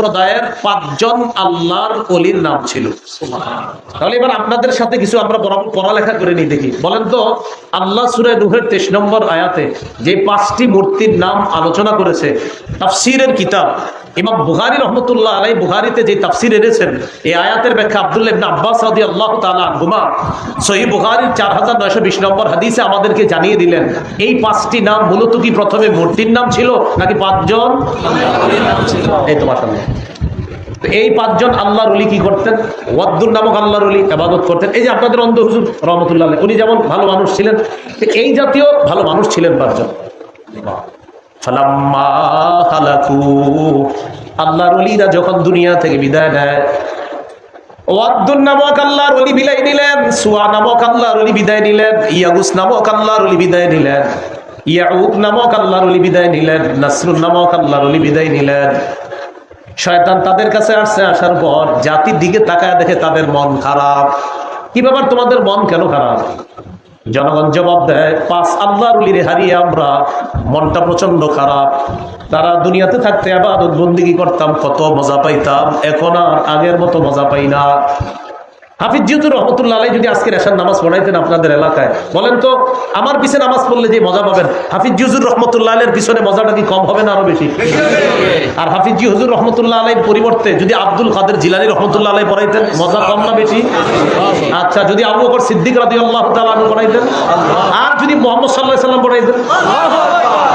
সম্প্রদায়ের পাঁচজন আল্লাহর অলির নাম ছিল। তাহলে এবার আপনাদের সাথে কিছু আমরা পড়ালেখা করে নিই দেখি। বলেন তো, আল্লাহ সুরে রুহের তেইশ নম্বর আয়াতে যে পাঁচটি মূর্তির নাম আলোচনা করেছে, তাফসিরের কিতাব ইমাম বুহারি রহমতুল্লাহ আলাই বুহারিতে যে তাফসির এনেছেন, এই আয়াতের ব্যাখ্যা আব্দুল্লাহ ইবনে আব্বাস রাদি আল্লাহ তালা সহি বুহারির চার হাজার নয়শো বিশ নম্বর হাদিসে আমাদেরকে জানিয়ে দিলেন, এই পাঁচটি নাম মূলত কি প্রথমে মূর্তির নাম ছিল, নাকি পাঁচজন? এই তোমার সামনে এই পাঁচজন আল্লাহর অলি কি করতেন? ওয়াদ্দুর নামক আল্লাহর অলি আবাদত করতেন। এই যে আপনাদের অন্ধ হুজুর, রহমতুল্লাহ উনি যেমন ভালো মানুষ ছিলেন, তো এই জাতীয় ভালো মানুষ ছিলেন পাঁচজন। আল্লাহর অলিরা যখন দুনিয়া থেকে বিদায় নেয় ওয়াদ্দুন নামক আল্লাহর অলি বিদায় নিলেন, সুয়া নামক আল্লাহর অলি বিদায় নিলেন, ইয়াগুস নামক আল্লাহর অলি বিদায় নিলেন ইয়াউক নামক আল্লাহর অলি বিদায় নিলেন, নাসরুন নামক আল্লাহর অলি বিদায় নিলেন। শয়তান তাদের কাছে আসছে, আসার পর জাতির দিকে তাকায় দেখে তাদের মন খারাপ। কি ব্যাপার? তোমাদের মন কেন খারাপ? জনগণ জবাব দেয় পাঁচ আল্লাহর উলিরে হারিয়ে আমরা মনটা প্রচণ্ড খারাপ। তারা দুনিয়াতে থাকতে আবার বন্দিগি করতাম, কত মজা পাইতাম। এখন আর আগের মতো মজা পাই না। হাফিজ জিউদুর রহমতুল্লাহ আলাই যদি আজকে রেশার নামাজ পড়াইতেন আপনাদের এলাকায়, বলেন তো, আমার পিছনে নামাজ পড়লে যে মজা পাবেন? হাফিজ জিউজুর রহমতুল্লাহ আলের পিছনে মজাটা কি কম হবে না আরও বেশি? আর হাফিজ জি হুজুর রহমতুল্লাহ আলাইর পরিবর্তে যদি আব্দুল কাদের জিলানি রহমতুল্লাহ আলাই পড়াইতেন, মজা কম না বেশি? আচ্ছা যদি আবু বকর সিদ্দিক রাদি আল্লাহ পড়াইতেন? আর যদি মোহাম্মদ সাল্লাহ সাল্লাম পড়াইতেন?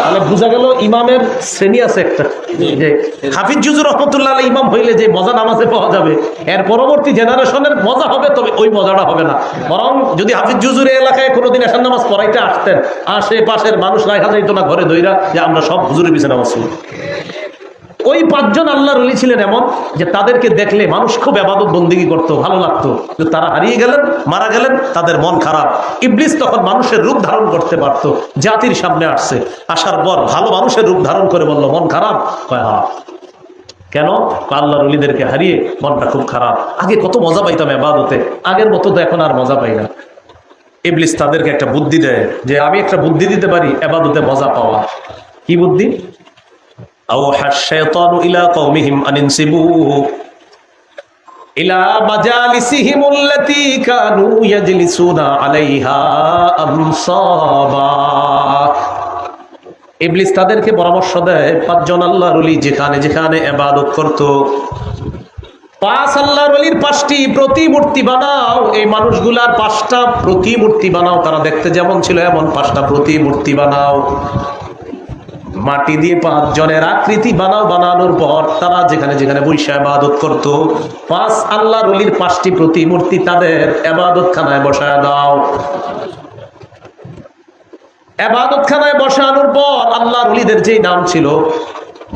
তাহলে বোঝা গেল ইমামের শ্রেণি আছে একটা। যে হাফিজ জুজুর রহমতুল্লাহ ইমাম হইলে যে মজা নামাজে পাওয়া যাবে, এর পরবর্তী জেনারেশনের মজা হবে, তবে ওই মজাটা হবে না। বরং যদি হাফিজ জুজুর এলাকায় কোনোদিন এসার নামাজ পড়াইতে আসতেন, আশেপাশের মানুষ রাখা যাইতো না ঘরে ধইরা যে আমরা সব হুজুরের পিছনে নামাজ ওই পাঁচজন আল্লাহর অলি ছিলেন এমন যে তাদেরকে দেখলে মানুষ খুব আবাদত বন্দিগি করতো, ভালো লাগতো। কিন্তু তারা হারিয়ে গেলেন, মারা গেলেন, তাদের মন খারাপ। ইবলিস তখন মানুষের রূপ ধারণ করতে পারতো, জাতির সামনে আসছে। আসার পর ভালো মানুষের রূপ ধারণ করে বলল, মন খারাপ? কয় হা কেন? আল্লাহর অলিদেরকে হারিয়ে মনটা খুব খারাপ। আগে কত মজা পাইতাম আবাদতে, আগের মতো তো এখন আর মজা পাই না। ইবলিস তাদেরকে একটা বুদ্ধি দেয় যে, আমি একটা বুদ্ধি দিতে পারি, আবাদতে মজা পাওয়া। কি বুদ্ধি? أوحى الشيطان إلى قومهم أن انسبوه إلى مجالسهم التي كانوا يجلسون عليها أنصابا ইবলিস তাদেরকে পরামর্শ দেয় পাঁচজন আল্লাহর অলি যেখানে যেখানে এবাদত করত পাঁচ আল্লাহর অলির পাঁচটি প্রতিমূর্তি বানাও এই মানুষগুলার পাঁচটা প্রতিমূর্তি বানাও তারা দেখতে যেমন ছিল এমন পাঁচটা প্রতিমূর্তি বানাও মাটি দিয়ে পাঁচ জনের আকৃতি বানাও, বানানোর পর তারা যেখানে যেখানে বৈশা আবাদত করত, পাঁচ আল্লাহর অলির পাঁচটি প্রতিমূর্তি তাদের আবাদত খানায় বসায় দাও। আবাদত খানায় বসানোর পর আল্লাহর অলিদের যে নাম ছিল,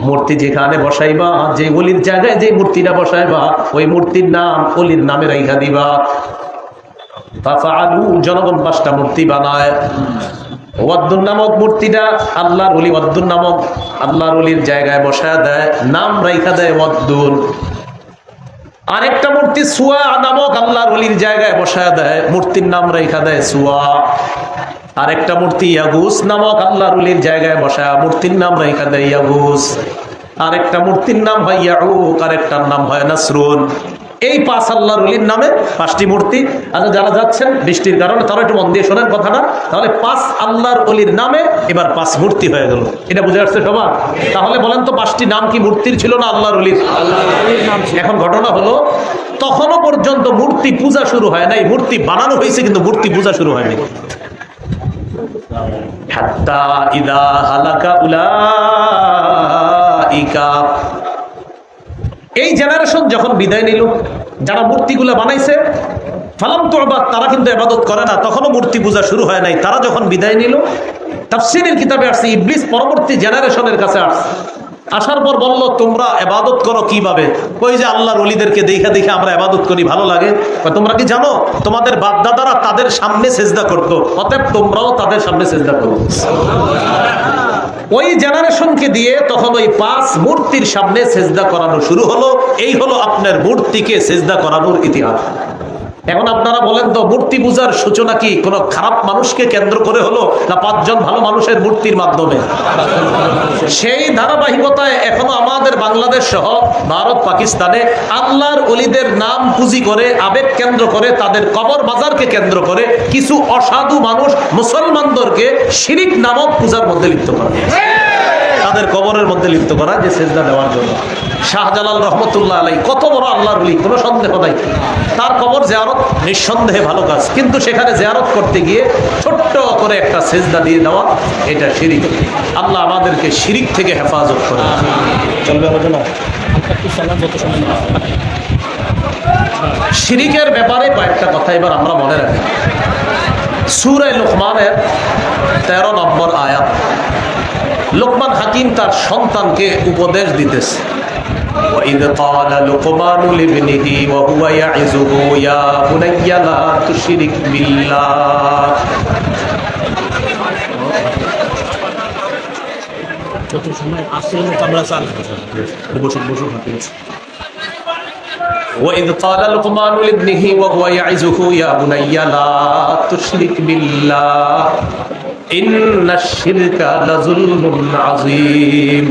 মূর্তি যেখানে বসাইবা যে অলির জায়গায় যে মূর্তিটা বসাইবা, ওই মূর্তির নাম অলির নামে রাইখা দিবা। তাফাআলু, জনগণ পাঁচটা মূর্তি বানায়। ওয়াদ্দুন নামক মূর্তিটা আল্লাহর অলি ওয়াদ্দুন নামক আল্লাহর অলির জায়গায় বসায় দেয়, নাম রাইখা দেয় ওয়াদ্দুন। আরেকটা মূর্তি সুয়া নামক আল্লাহর অলির জায়গায় বসায় দেয়, মূর্তির নাম রাইখা দেয় সুয়া। আরেকটা মূর্তি ইয়াগুস নামক আল্লাহর অলির জায়গায় বসায়, মূর্তির নাম রাইখা দেয় ইয়াগুস। আরেকটা মূর্তির নাম হয় ইয়াউক, আরেকটার নাম হয় নাসরুন। এই পাঁচ আল্লাহর অলির নামে পাঁচটি মূর্তি। আচ্ছা যারা যাচ্ছেন বৃষ্টির কারণে, তারা একটু মন দিয়ে শোনেন কথাটা। তাহলে পাঁচ আল্লাহর অলির নামে এবার পাঁচ মূর্তি হয়ে গেল। এটা বুঝে আসছে সবার? তাহলে বলেন তো, পাঁচটি নাম কি মূর্তির ছিল না আল্লাহর অলির এখন ঘটনা হলো, তখনও পর্যন্ত মূর্তি পূজা শুরু হয় নাই। মূর্তি বানানো হয়েছে, কিন্তু মূর্তি পূজা শুরু হয়নি। হাত্তা ইদা হালাকা উলাইকা। এই জেনারেশন যখন বিদায় নিল, যারা মূর্তিগুলো বানাইছে, ফালাম তো আবার তারা কিন্তু এবাদত করে না। তখনও মূর্তি পূজা শুরু হয় নাই। তারা যখন বিদায় নিল, তাফসিরের কিতাবে আসছে, ইবলিস পরবর্তী জেনারেশনের কাছে আসছে। আসার পর বলল, তোমরা এবাদত করো কীভাবে? ওই যে আল্লাহর অলিদেরকে দেখে দেখে আমরা এবাদত করি, ভালো লাগে। তোমরা কি জানো? তোমাদের বাপদাদারা তাদের সামনে সেজদা করতো, অতএব তোমরাও তাদের সামনে সেজদা করো। ওই জেনারেশনকে দিয়ে তখন ওই পাঁচ মূর্তির সামনে সেজদা করানো শুরু হলো। এই হলো আপনার মূর্তিকে সেজদা করানোর ইতিহাস। এখন আপনারা বলেন তো, মূর্তি পূজার সূচনা কি? কোন খারাপ মানুষকে কেন্দ্র করে হলো না পাঁচজন ভালো মানুষের মূর্তির মাধ্যমে? সেই ধারাবাহিকতায় এখনও আমাদের বাংলাদেশ সহ ভারত, পাকিস্তানে আল্লাহর অলিদের নাম পুঁজি করে, আবেগ কেন্দ্র করে, তাদের কবর বাজারকে কেন্দ্র করে কিছু অসাধু মানুষ মুসলমানদেরকে শিরিক নামক পূজার মধ্যে লিপ্ত করে তাদের কবরের মধ্যে লিপ্ত করা যে সেজদা দেওয়ার জন্য। শাহজালাল রহমতুল্লাহ আলাই কত বড় আল্লাহর বলি কোনো সন্দেহ নাই। তার কবর জেয়ারত নিঃসন্দেহে ভালো কাজ। কিন্তু সেখানে জেয়ারত করতে গিয়ে ছোট্ট করে একটা সেজদা দিয়ে দেওয়া, এটা শিরিক। আল্লাহ আমাদেরকে শিরিক থেকে হেফাজত করে। চলবে শিরিকের ব্যাপারে কয়েকটা কথা এবার আমরা মনে রাখি। সুরায় লোকমানের তেরো নম্বর আয়াত। লোকমান হাকিম তার সন্তানকে উপদেশ দিতেছে وإذ قال لقمان لابنه وهو يعظه يا بني لا تشرك بالله যত সময় আসছে আমরা চাল বসুন বসুন হাতে وإذ قال لقمان لابنه وهو يعظه يا بني لا تشرك بالله إن الشرك لظلم عظيم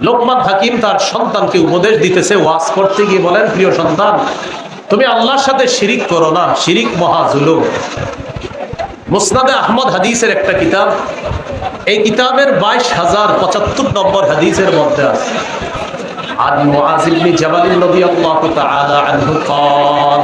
লোকমান হাকিম তার সন্তানকে উপদেশ দিতেছে ওয়াজ করতে গিয়ে বলেন প্রিয় সন্তান তুমি আল্লাহর সাথে শিরিক করো না শিরিক মহা জুলুম মুসনাদে আহমদ হাদিসের একটা কিতাব এই কিতাবের বাইশ হাজার পঁচাত্তর নম্বর হাদিসের মধ্যে আছে عن معاذ بن جبل رضي الله تعالى عنه قال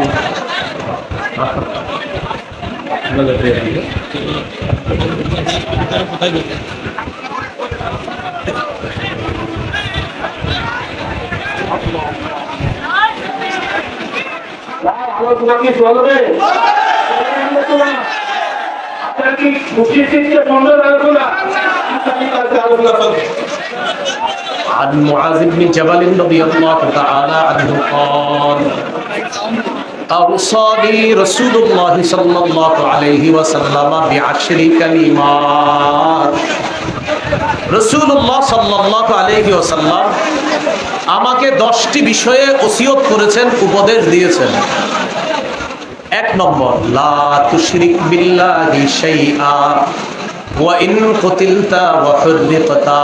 আপনার কি খুশি শিখতে বন্ধ রাখবো না আলোচনা চলবে عن معاذ بن جبل رضي الله تعالى عنه قال أوصاني رسول الله صلى الله عليه وسلم بعشر كلمات রসুল্লাহ সাল্লাহ আলহি ওসাল্লাম আমাকে দশটি বিষয়ে ওসিয়ত করেছেন উপদেশ দিয়েছেন এক নম্বর লা তুশরিক বিল্লাহি শাইআ ওয়া ইন কুতিলতা ওয়া হুররিকতা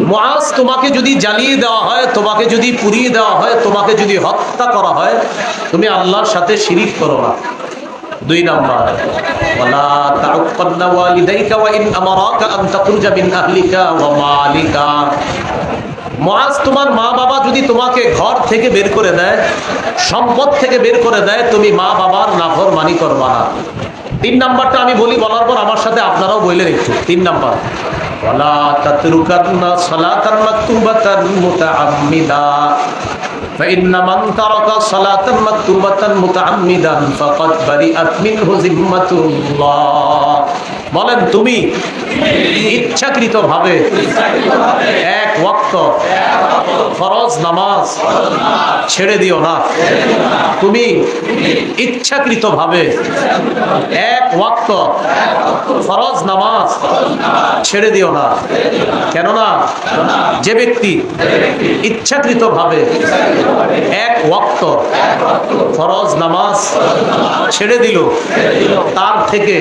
মুআজ তোমাকে যদি জ্বালিয়ে দেওয়া হয়, তোমাকে যদি পুড়িয়ে দেওয়া হয়, তোমাকে যদি হত্যা করা হয়, তুমি আল্লাহর সাথে শিরিক করো না। মিন মা বাবা যদি তোমাকে ঘর থেকে বের করে দেয়, সম্পদ থেকে বের করে দেয়, তুমি মা বাবার নাফরমানি করবা না। তিন নাম্বারটা আমি বলি, বলার পর আমার সাথে আপনারাও বললেন একটু। তিন নাম্বার ولا تتركن صلاة مكتوبة متعمدا فإن من ترك صلاة مكتوبة متعمدا فقد برئت منه ذمة الله বলেন তুমি ইচ্ছাকৃত ভাবে এক ওয়াক্ত ফরজ নামাজ ছেড়ে দিও না। তুমি ইচ্ছাকৃত ভাবে এক ওয়াক্ত ফরজ নামাজ ছেড়ে দিও না। কেননা যে ব্যক্তি ইচ্ছাকৃত ভাবে এক ওয়াক্ত ফরজ নামাজ ছেড়ে দিল তার থেকে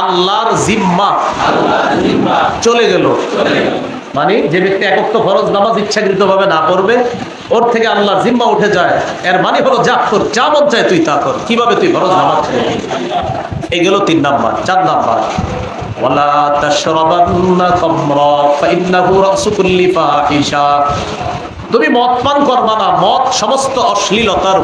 আল্লাহর জিম্মা চলে গেল মানে যে ব্যক্তি একত্র ফরজ নামাজ ইচ্ছাকৃত ভাবে না করবে ওর থেকে আল্লাহর জিম্মা উঠে যায় এর মানে হলো যা তোর যা মন চায় তুই তা কর কিভাবে তুই ফরজ নামাজ ছেড়ে দিবি? এই গেল তিন নাম্বার চার নাম্বার ولا تشربن خمرا فإنه رأس كل فاحشة তুমি মদ পান করবা না মদ সমস্ত অশ্লীলতার